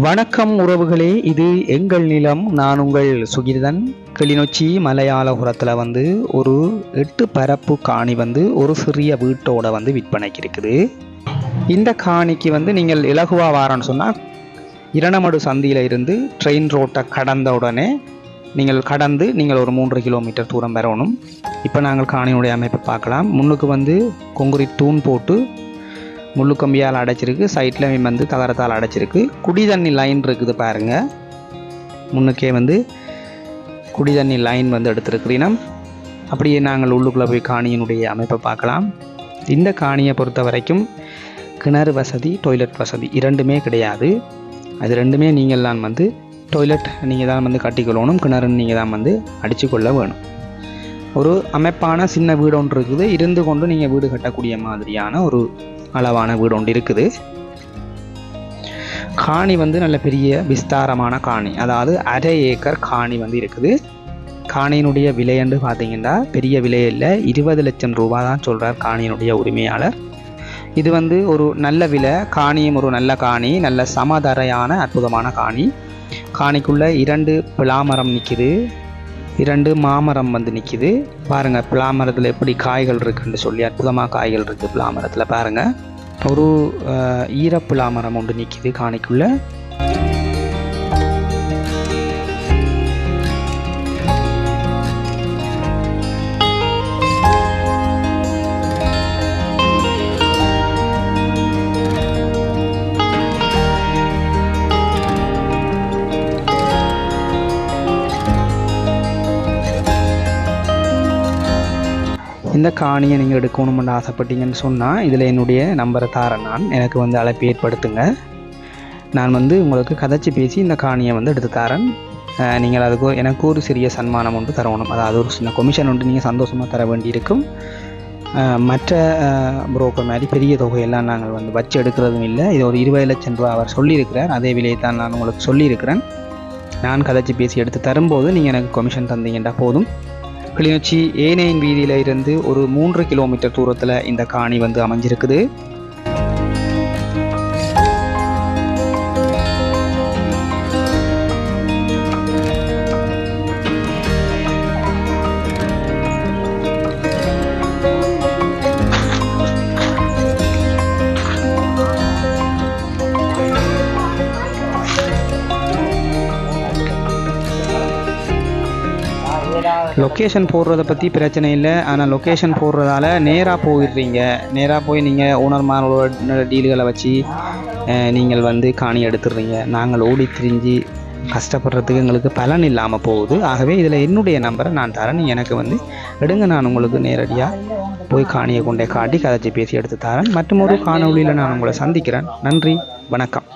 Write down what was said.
வணக்கம் உறவுகளே இது எங்கள் நிலம் நான் உங்கள் சுகிர்தன். கிளிநொச்சி மலையாளபுரத்தில் வந்து ஒரு எட்டு பரப்பு காணி வந்து ஒரு சிறிய வீட்டோட வந்து விற்பனைக்கு இருக்குது. இந்த காணிக்கு வந்து நீங்கள் இலகுவா வாரன்னு சொன்னால் இரணமடு சந்தியில் இருந்து ட்ரெயின் ரோட்டை கடந்த உடனே நீங்கள் கடந்து நீங்கள் ஒரு மூன்று கிலோமீட்டர் தூரம் வரணும். இப்போ நாங்கள் காணியினுடைய அமைப்பை பார்க்கலாம். முன்னுக்கு வந்து கொங்குரி தூண் போட்டு முள்ளு கம்பியால் அடைச்சிருக்கு சைட்லையும் வந்து தகரத்தால் அடைச்சிருக்கு. குடி தண்ணி லைன் இருக்குது பாருங்கள் முன்னுக்கே வந்து குடி தண்ணி லைன் வந்து எடுத்துருக்கிறீனம். அப்படியே நாங்கள் உள்ளுக்குள்ளே போய் காணியினுடைய அமைப்பை பார்க்கலாம். இந்த காணியை பொறுத்த வரைக்கும் கிணறு வசதி டொய்லெட் வசதி இரண்டுமே கிடையாது. அது ரெண்டுமே நீங்கள் தான் வந்து டொய்லெட் நீங்கள் தான் வந்து கட்டிக்கொள்ளணும் கிணறுன்னு நீங்கள் தான் வந்து அடித்து கொள்ள வேணும். ஒரு அமைப்பான சின்ன வீடு ஒன்று இருக்குது. இருந்து கொண்டு நீங்கள் வீடு கட்டக்கூடிய மாதிரியான ஒரு அளவான வீடு ஒன்று இருக்குது. காணி வந்து நல்ல பெரிய விஸ்தாரமான காணி. அதாவது அரை ஏக்கர் காணி வந்து இருக்குது. காணியினுடைய விலைன்னு பார்த்தீங்கன்னா பெரிய விலை இல்லை. இருபது லட்சம் ரூபாய் தான் சொல்கிறார் காணியினுடைய உரிமையாளர். இது வந்து ஒரு நல்ல விலை. காணியும் ஒரு நல்ல காணி. நல்ல சமதரையான அற்புதமான காணி. காணிக்குள்ளே இரண்டு பிளாமரம் நிற்கிது இரண்டு மாமரம் வந்து நிற்கிது பாருங்கள் பிளாமரத்தில் எப்படி காய்கள் இருக்குன்னு சொல்லி அற்புதமாக காய்கள் இருக்குது பிளாமரத்தில். பாருங்கள் ஒரு அஹ், ஈரப்பிளாமரம் ஒன்று நிற்கிது காணிக்குள்ள. இந்த காணியை நீங்கள் எடுக்கணும்னு ஆசைப்பட்டீங்கன்னு சொன்னால் இதில் என்னுடைய நம்பரை தாரேன் நான். எனக்கு வந்து அழைப்பு ஏற்படுத்துங்க. நான் வந்து உங்களுக்கு கதைச்சி பேசி இந்த காணியை வந்து எடுத்து தரேன். நீங்கள் அதுக்கு எனக்கு ஒரு சிறிய சன்மானம் ஒன்று தரணும். அதாவது ஒரு சின்ன கொமிஷன் ஒன்று நீங்கள் சந்தோஷமாக தர வேண்டியிருக்கும். மற்ற புரோக்கர் மாதிரி பெரிய தொகையெல்லாம் நாங்கள் வந்து வச்சு எடுக்கிறதும் இல்லை. இது ஒரு இருபது லட்சம் ரூபா அவர் சொல்லியிருக்கிறார். அதே விலையை தான் நான் உங்களுக்கு சொல்லியிருக்கிறேன். நான் கதைச்சி பேசி எடுத்து தரும்போது நீங்கள் எனக்கு கொமிஷன் தந்தீங்கன்னா போதும். கிளிநொச்சி ஏனையின் வீதியில இருந்து ஒரு மூன்று கிலோமீட்டர் தூரத்தில் இந்த காணி வந்து அமைஞ்சிருக்குது. லொக்கேஷன் போடுறத பற்றி பிரச்சனை இல்லை. ஆனால் லொக்கேஷன் போடுறதால நேராக போயிடுறீங்க. நேராக போய் நீங்கள் ஓனர்மாரோட டீல்களை வச்சு நீங்கள் வந்து காணி எடுத்துடுறீங்க. நாங்கள் ஓடி திரிஞ்சு கஷ்டப்படுறதுக்கு எங்களுக்கு பலன் இல்லாமல் போகுது. ஆகவே இதில் என்னுடைய நம்பரை நான் தரேன். நீ எனக்கு வந்து எடுங்க. நான் உங்களுக்கு நேரடியாக போய் காணியை கொண்டே காட்டி கதைச்சி பேசி எடுத்து தரேன். மற்றும் ஒரு காணொளியில் நான் உங்களை சந்திக்கிறேன். நன்றி. வணக்கம்.